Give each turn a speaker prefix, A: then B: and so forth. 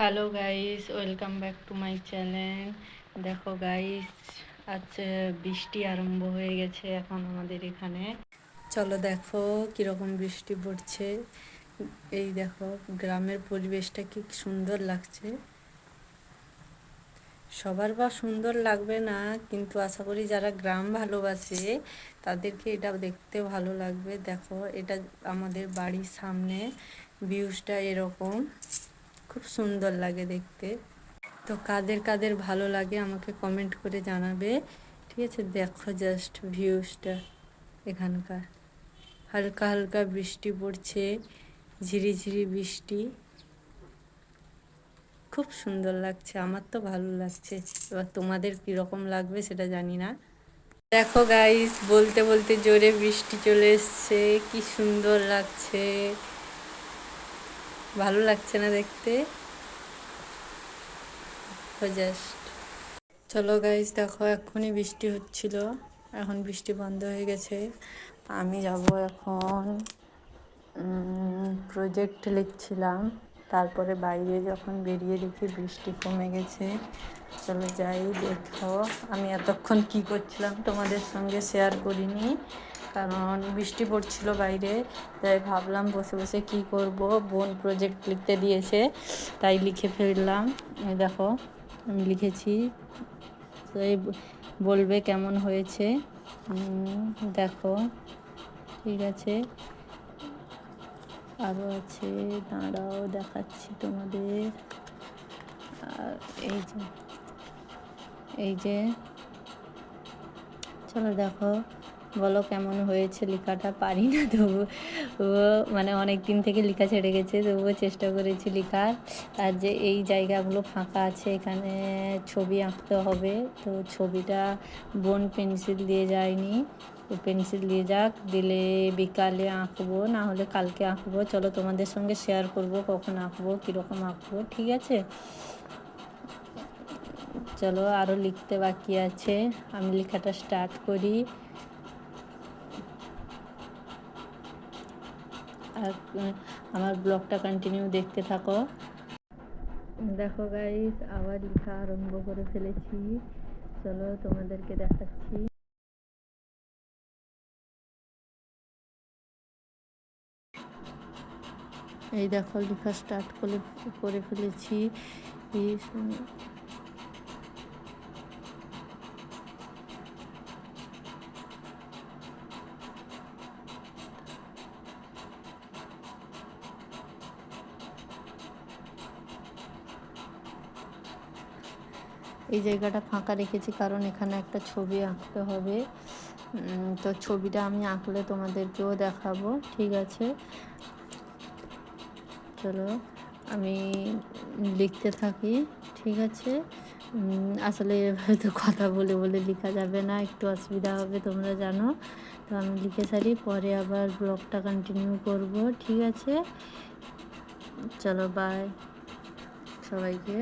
A: Hello guys welcome back to my channel দেখো guys আজ বৃষ্টি আরম্ভ হয়ে গেছে এখন আমাদের এখানে। চলো দেখো কীরকম বৃষ্টি পড়ছে। এই দেখো, গ্রামের পরিবেশটা কি সুন্দর লাগছে। সবার বা সুন্দর লাগবে না, কিন্তু আশা করি যারা গ্রাম ভালোবাসে, তাদেরকে এটা দেখতে ভালো লাগবে। দেখো, এটা আমাদের বাড়ির সামনে ভিউজটা এরকম। খুব সুন্দর লাগে দেখতে। তো কাদের কাদের ভালো লাগে আমাকে কমেন্ট করে জানাবে। ঠিক আছে, দেখো জাস্ট ভিউজটা এখানকার। হালকা হালকা বৃষ্টি পড়ছে ঝিরিঝিরি বৃষ্টি। খুব সুন্দর লাগছে, আমার তো ভালো লাগছে। এবার তোমাদের কীরকম লাগবে সেটা জানি না। দেখো গাইস বলতে বলতে জোরে বৃষ্টি চলে এসছে, কি সুন্দর লাগছে। ভালো লাগছে না দেখতে। চলো গাইজ দেখো এক্ষুনি বৃষ্টি হচ্ছিল। এখন বৃষ্টি বন্ধ হয়ে গেছে। আমি যাব এখন প্রজেক্ট লিখছিলাম। তারপরে বাইরে যখন বেরিয়ে দেখি বৃষ্টি কমে গেছে। চলো যাই, দেখো। আমি এতক্ষণ কি করছিলাম তোমাদের সঙ্গে শেয়ার করিনি। কারণ বৃষ্টি পড়ছিল বাইরে, তাই ভাবলাম বসে বসে কি করব? বোন প্রজেক্ট লিখতে দিয়েছে, তাই লিখে ফেললাম। দেখো, আমি লিখেছি। বলবে কেমন হয়েছে। দেখো, ঠিক আছে। আরও আছে, দাঁড়াও, দেখাচ্ছি তোমাদের। আর এই যে এই যে, চলো দেখো। বলো কেমন হয়েছে লেখাটা? পারি না তবু। মানে অনেক দিন থেকে লেখা ছেড়ে গেছে, তবুও চেষ্টা করেছি লেখার। আর যে এই জায়গাগুলো ফাঁকা আছে, এখানে ছবি আঁকতে হবে। তো ছবিটা বোন পেন্সিল দিয়ে যায়নি। পেন্সিল দিয়ে যাক, দিলে বিকালে আঁকবো, না হলে কালকে আঁকবো। চলো তোমাদের সঙ্গে শেয়ার করব কখন আঁকবো, কীরকম আঁকবো, ঠিক আছে? চলো আরও লিখতে বাকি আছে। আমি লেখাটা স্টার্ট করি। আর আমার ব্লগটা কন্টিনিউ দেখতে থাকো। দেখো গাইস আবার লেখা আরম্ভ করে ফেলেছি। চলো তোমাদেরকে দেখাচ্ছি। এই দেখো, লেখা স্টার্ট করে করে ফেলেছি। এই জায়গাটা ফাঁকা রেখেছি কারণ এখানে একটা ছবি আঁকতে হবে। তো ছবিটা আমি আঁকলে তোমাদেরকেও দেখাবো, ঠিক আছে? চলো, আমি লিখতে থাকি, ঠিক আছে? আসলে হয়তো কথা বলে বলে লেখা যাবে না, একটু অসুবিধা হবে, তোমরা জানো। তো আমি লিখে সারি, পরে আবার ব্লগটা কন্টিনিউ করব, ঠিক আছে? চলো বাই সবাইকে।